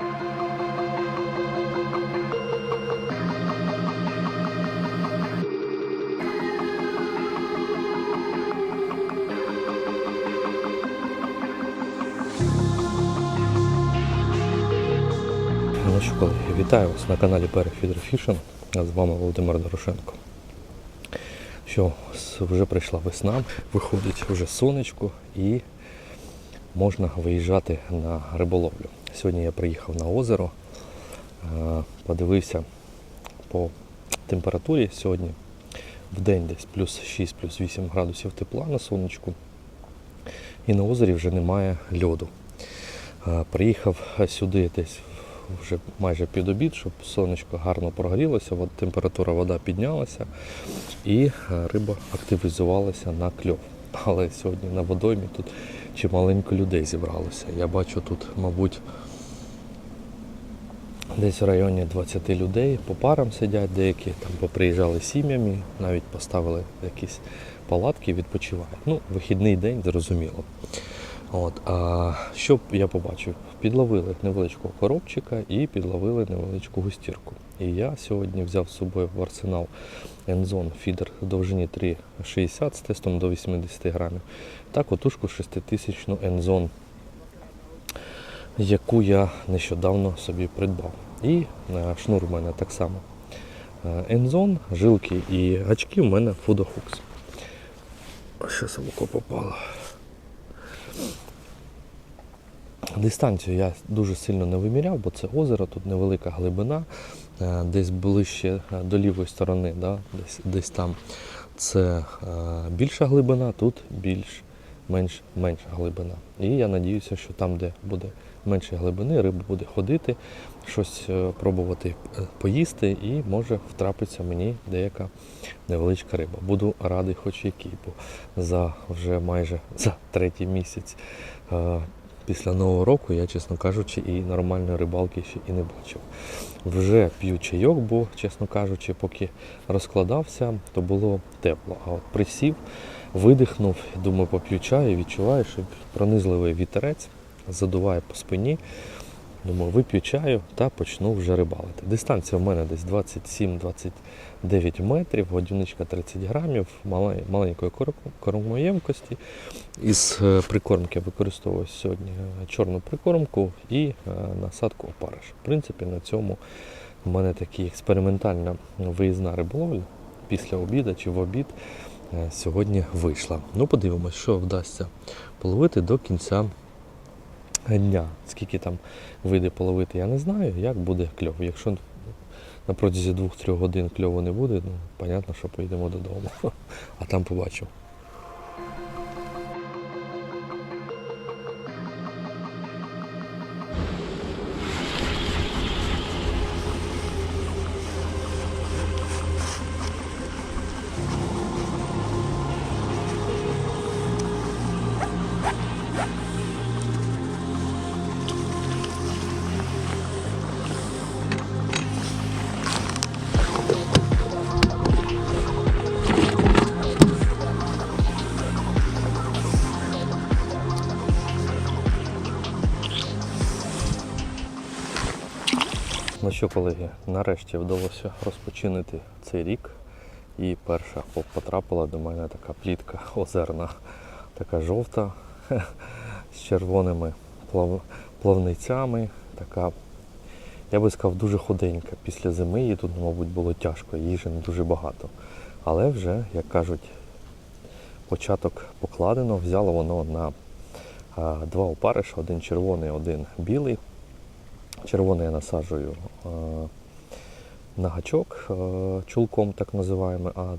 Ну що, колеги, вітаю вас на каналі Перефідер Фішинг. З вами Володимир Дорошенко. Що, вже прийшла весна, виходить вже сонечко і можна виїжджати на риболовлю. Сьогодні я приїхав на озеро, е, подивився по температурі сьогодні в день десь плюс 6, плюс 8 градусів тепла на сонечку. І на озері вже немає льоду. Е, Приїхав сюди десь вже майже під обід, щоб сонечко гарно прогрілося, температура вода піднялася і е, риба активізувалася на кльов. Але сьогодні на водоймі тут чималенько людей зібралося. Я бачу тут, мабуть, десь в районі 20 людей по парам сидять, деякі там поприїжджали сім'ями, навіть поставили якісь палатки, відпочивають. Ну, вихідний день, зрозуміло. От, а що я побачив? Підловили невеличкого коробчика і підловили невеличку густірку. І я сьогодні взяв з собою в арсенал Enzone фідер довжині 3,60 з тестом до 80 грамів та котушку 6000 Enzone, яку я нещодавно собі придбав. І е, шнур у мене так само. Е, Enzone, жилки і гачки у мене Fudohooks. Що око попало? Дистанцію я дуже сильно не виміряв, бо це озеро, тут невелика глибина, е, десь ближче е, до лівої сторони, да, десь, десь там це е, більша глибина, тут більш менш менша глибина. І я надіюся, що там, де буде менше глибини, риба буде ходити, щось пробувати поїсти і може втрапиться мені деяка невеличка риба. Буду радий хоч який, бо за вже майже за третій місяць. Після Нового року я, чесно кажучи, і нормальної рибалки ще і не бачив. Вже п'ю чайок, бо, чесно кажучи, поки розкладався, то було тепло. А от присів, видихнув, думаю, поп'ю чаю, відчуваю, що пронизливий вітерець задуває по спині. Думаю, вип'ю чаю та почну вже рибалити. Дистанція в мене десь 27-29 метрів, годівничка 30 грамів, маленької кормоємкості. Із е, прикормки використовую сьогодні е, чорну прикормку і е, насадку опариш. В принципі, на цьому в мене така експериментальна виїзна риболовля після обіду чи в обід сьогодні вийшла. Ну, подивимось, що вдасться половити до кінця дня. Скільки там вийде половити, я не знаю, як буде кльов. Якщо на протязі 2-3 годин кльову не буде, ну, понятно, що поїдемо додому. А там побачимо. Ну що, колеги, нарешті вдалося розпочинити цей рік. І перша потрапила до мене така плітка озерна, така жовта з червоними плав... плавницями. Така, я би сказав, дуже худенька. Після зими її тут, мабуть, було тяжко, їжі не дуже багато. Але вже, як кажуть, початок покладено, взяло воно на два опариша, один червоний, один білий. Червоний я насаджую е, на гачок е, чулком, так називаємо, а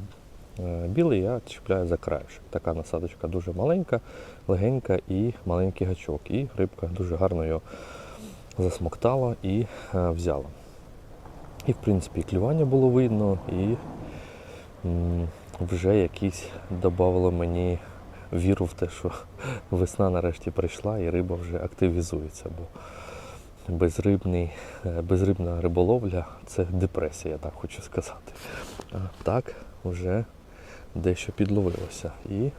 е, білий я чіпляю за краєшок. Така насадочка дуже маленька, легенька і маленький гачок. І рибка дуже гарно його засмоктала і взяла. І в принципі клювання було видно, і вже якісь додавало мені віру в те, що весна нарешті прийшла і риба вже активізується. Бо безрибний, е, безрибна риболовля це депресія, я так хочу сказати. А так вже дещо підловилося. І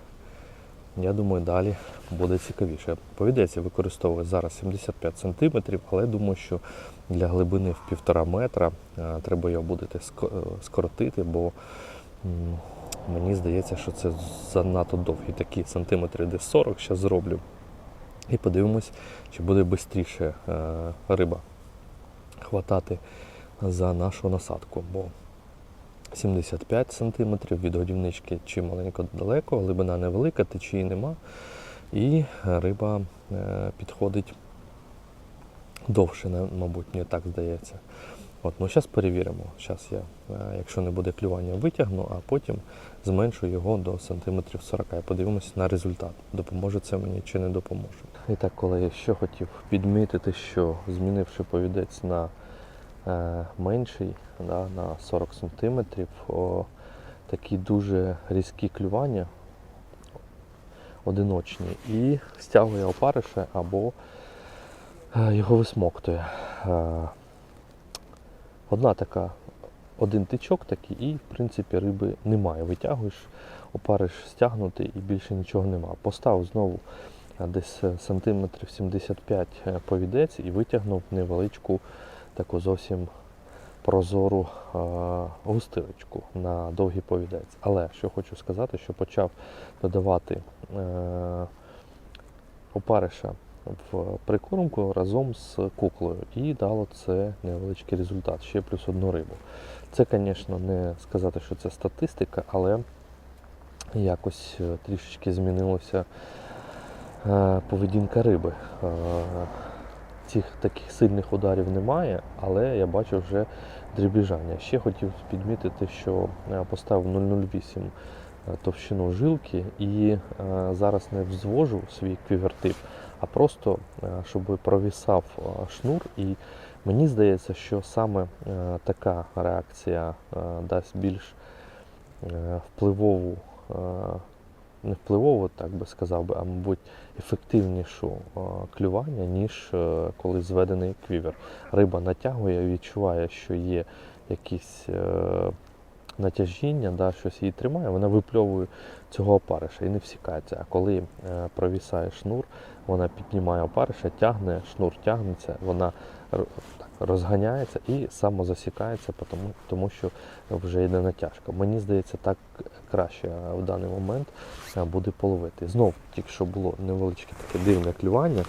я думаю, далі буде цікавіше. Повідець я використовую зараз 75 см, але думаю, що для глибини в півтора метра е, треба його буде е, скоротити, бо мені здається, що це занадто довгі такі сантиметри, десь 40 зараз зроблю. І подивимось, чи буде швидше риба хватати за нашу насадку. Бо 75 см від годівнички чи маленько далеко, глибина невелика, течії нема. І риба е, підходить довше, мабуть, мені так здається. От, ну зараз перевіримо. Зараз я, е, якщо не буде клювання, витягну, а потім зменшу його до сантиметрів 40 і подивимося на результат. Допоможе це мені чи не допоможе. І так, колеги, що хотів підмітити, що змінивши повідець на е, менший, да, на 40 сантиметрів, о, такі дуже різкі клювання одиночні і стягує опариша або е, його висмоктує. Е, Одна така, один тичок такий, і в принципі риби немає. Витягуєш, опариш стягнутий і більше нічого нема. Постав знову десь е, сантиметрів 75 е, повідець і витягнув невеличку таку зовсім прозору а, густилечку на довгий повідець. Але що хочу сказати, що почав додавати е, опариша в прикормку разом з куклою і дало це невеличкий результат, ще плюс одну рибу. Це, звісно, не сказати, що це статистика, але якось е, трішечки змінилася е, поведінка риби. Е, Цих таких сильних ударів немає, але я бачу вже дрібіжання. Ще хотів підмітити, що поставив 0,08 е, товщину жилки і зараз не взвожу свій квівертип, а просто е, щоб провісав е, шнур. І мені здається, що саме е, така реакція дасть більш впливову, не впливову, так би сказав би, а мабуть, ефективнішу клювання, ніж коли зведений квівер. Риба натягує, відчуває, що є якісь натяжіння, да, щось її тримає, вона випльовує цього опариша і не всікається. А коли е, провісає шнур, вона піднімає опариша, тягне, шнур тягнеться, вона розганяється і самозасікається, тому, тому що вже йде натяжка. Мені здається, так краще е, в даний момент е, буде половити. Знов тільки що було невеличке таке дивне клювання.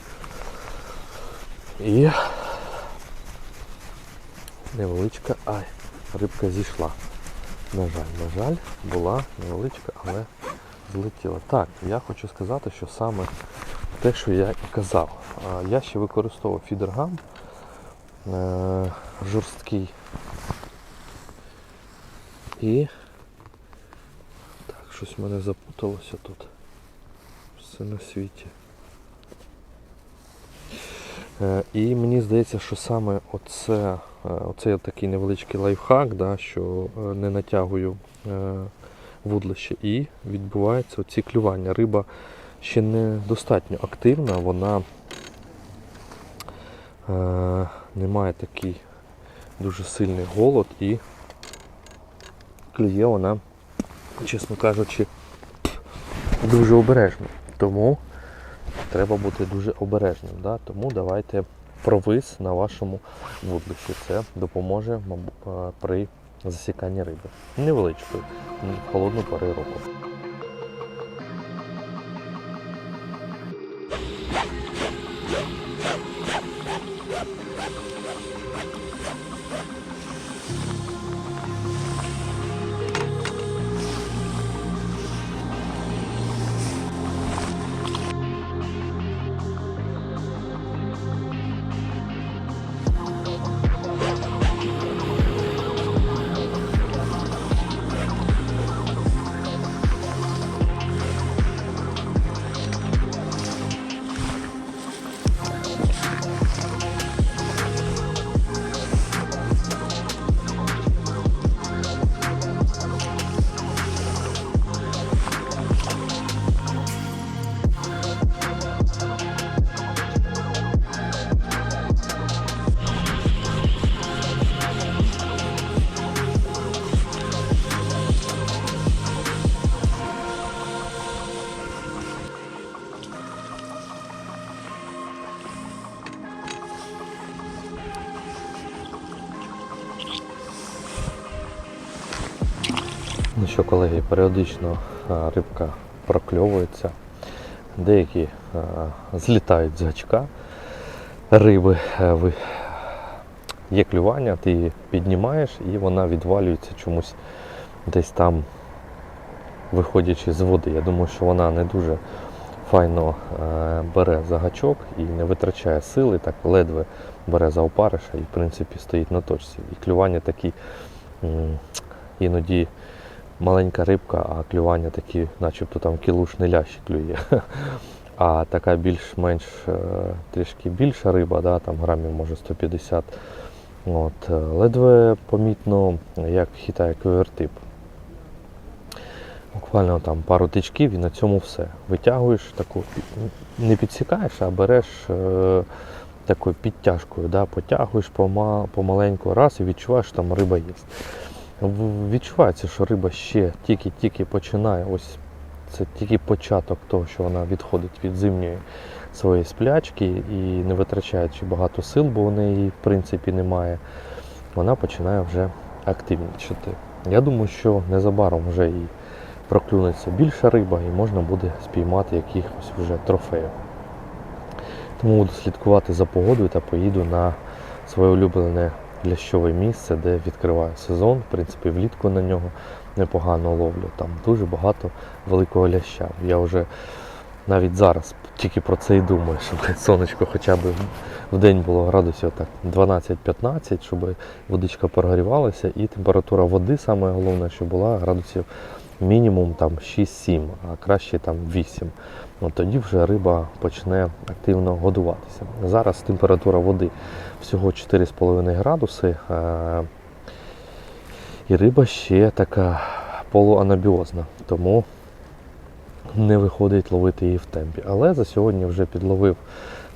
І невеличка, ай, рибка зійшла. На жаль, на жаль, була невеличка, але злетіла. Так, я хочу сказати, що саме те, що я і казав. Я ще використовував фідергам е, жорсткий. І так, щось в мене запуталося тут. Все на світі. Е, І мені здається, що саме оце, е, оце такий невеличкий лайфхак, да, що не натягую вудлище і відбуваються оці клювання. Риба ще не достатньо активна, вона е, не має такий дуже сильний голод і клює вона, чесно кажучи, дуже обережно. Тому треба бути дуже обережним. Да? Тому давайте провис на вашому вудлищі. Це допоможе е, при засіканні риби. Невеличкою, в холодну пору року. Колеги, періодично рибка прокльовується. Деякі злітають з гачка риби. Е, Є клювання, ти її піднімаєш і вона відвалюється чомусь десь там, виходячи з води. Я думаю, що вона не дуже файно е, бере за гачок і не витрачає сили, так ледве бере за опариша і в принципі стоїть на точці. І клювання такі іноді маленька рибка, а клювання такі, начебто там кілушний лящ клює. А така більш-менш е, трішки більша риба, да, там грамів може 150. От, е, ледве помітно, як хитає квертип. Буквально там пару тичків і на цьому все. Витягуєш таку, не підсікаєш, а береш е, такою підтяжкою, да, потягуєш пома, помаленьку раз і відчуваєш, що там риба є. Відчувається, що риба ще тільки-тільки починає. Ось це тільки початок того, що вона відходить від зимньої своєї сплячки і не витрачаючи багато сил, бо у неї в принципі немає, вона починає вже активнічати. Я думаю, що незабаром вже і проклюнеться більша риба і можна буде спіймати якихось вже трофеїв. Тому буду слідкувати за погодою та поїду на своє улюблене лящове місце, де відкриваю сезон. В принципі, влітку на нього непогано ловлю. Там дуже багато великого ляща. Я вже навіть зараз тільки про це і думаю, щоб сонечко хоча б в день було градусів так 12-15, щоб водичка прогрівалася і температура води, саме головне, щоб була градусів мінімум там 6-7, а краще там 8. Ну, тоді вже риба почне активно годуватися. Зараз температура води всього 4,5 градуси. е, І риба ще така полуанабіозна, тому не виходить ловити її в темпі. Але за сьогодні вже підловив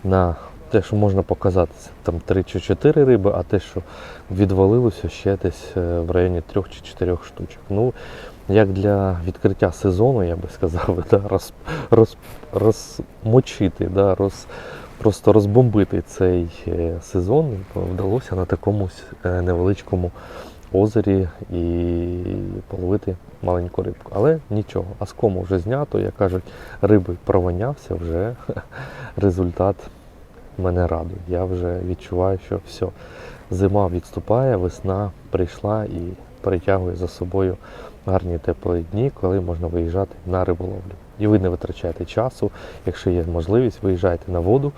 на те, що можна показати, це там 3 чи 4 риби, а те, що відвалилося ще десь е, в районі 3 чи 4 штучок. Ну, як для відкриття сезону, я би сказав, да, роз, роз, розмочити, да, роз, просто розбомбити цей е, сезон вдалося на такому е, невеличкому озері і половити маленьку рибку. Але нічого, аскому вже знято, як кажуть, риби провонявся, вже результат мене радує. Я вже відчуваю, що все, зима відступає, весна прийшла і притягує за собою гарні теплі дні, коли можна виїжджати на риболовлю. І ви не витрачаєте часу. Якщо є можливість, виїжджайте на воду.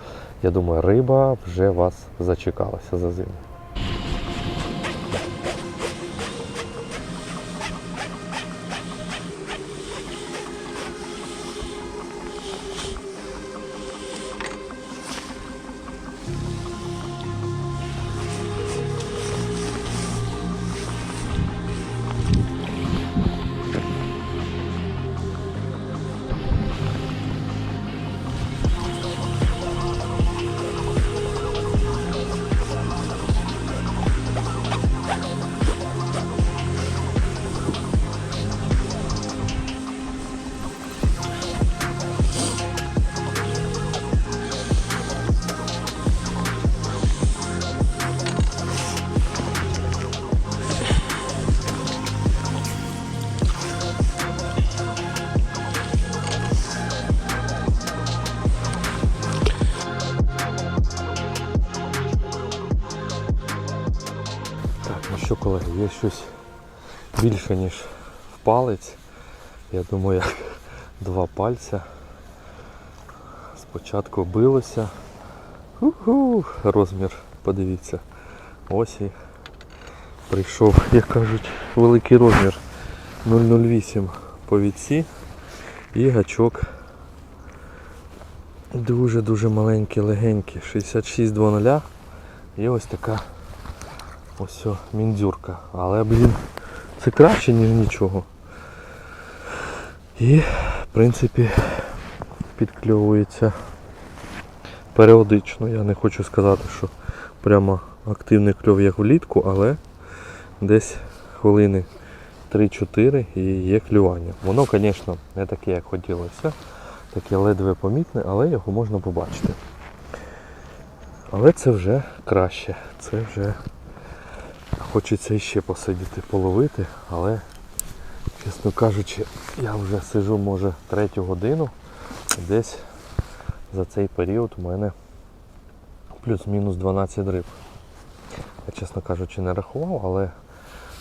Я думаю, риба вже вас зачекалася за зиму. Колеги, є щось більше, ніж в палець. Я думаю, як два пальця. Спочатку билося. Уху, розмір, подивіться. Ось і прийшов, як кажуть, великий розмір 008 по відсі і гачок дуже-дуже маленький, легенький, 66,00 і ось така Ось о, міндзюрка. Але, блін, це краще, ніж нічого. І, в принципі, підкльовується періодично. Я не хочу сказати, що прямо активний кльов як влітку, але десь хвилини 3-4 і є клювання. Воно, звісно, не таке, як хотілося. Таке ледве помітне, але його можна побачити. Але це вже краще. Це вже Хочеться іще посидіти, половити, але Чесно кажучи, я вже сижу, може, третю годину. Десь за цей період у мене плюс-мінус 12 риб. Я, чесно кажучи, не рахував, але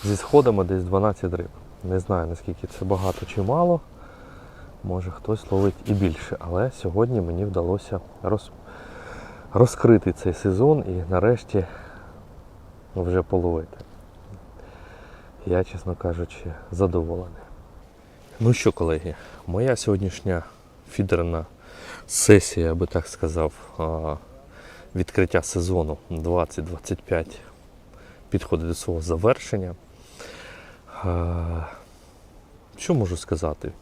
зі сходами десь 12 риб. Не знаю наскільки це багато чи мало. Може хтось ловить і більше. Але сьогодні мені вдалося роз... розкрити цей сезон і нарешті вже половити. Я, чесно кажучи, задоволений. Ну що, колеги, моя сьогоднішня фідерна сесія, я би так сказав, відкриття сезону 2025 підходить до свого завершення. Що можу сказати?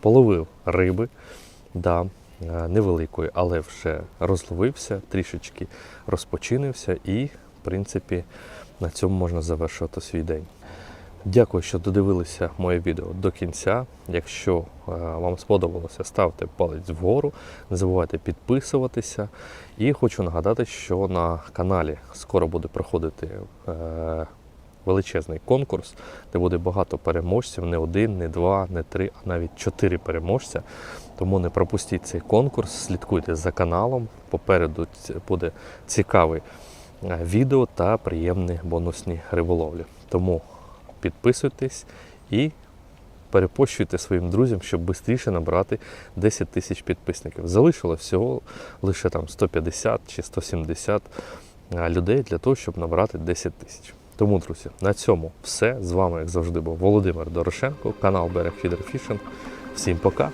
Половив риби, да, невеликої, але вже розловився, трішечки розпочинився і, в принципі, на цьому можна завершувати свій день. Дякую, що додивилися моє відео до кінця. Якщо е, вам сподобалося, ставте палець вгору, не забувайте підписуватися. І хочу нагадати, що на каналі скоро буде проходити е, величезний конкурс, де буде багато переможців, не один, не два, не три, а навіть чотири переможця. Тому не пропустіть цей конкурс, слідкуйте за каналом. Попереду буде цікаве е, відео та приємні бонусні риболовлі. Тому підписуйтесь і перепощуйте своїм друзям, щоб швидше набрати 10 тисяч підписників. Залишилось всього лише там 150 чи 170 людей для того, щоб набрати 10 тисяч. Тому, друзі, на цьому все. З вами, як завжди, був Володимир Дорошенко, канал Берег Фідер Фішинг. Всім пока!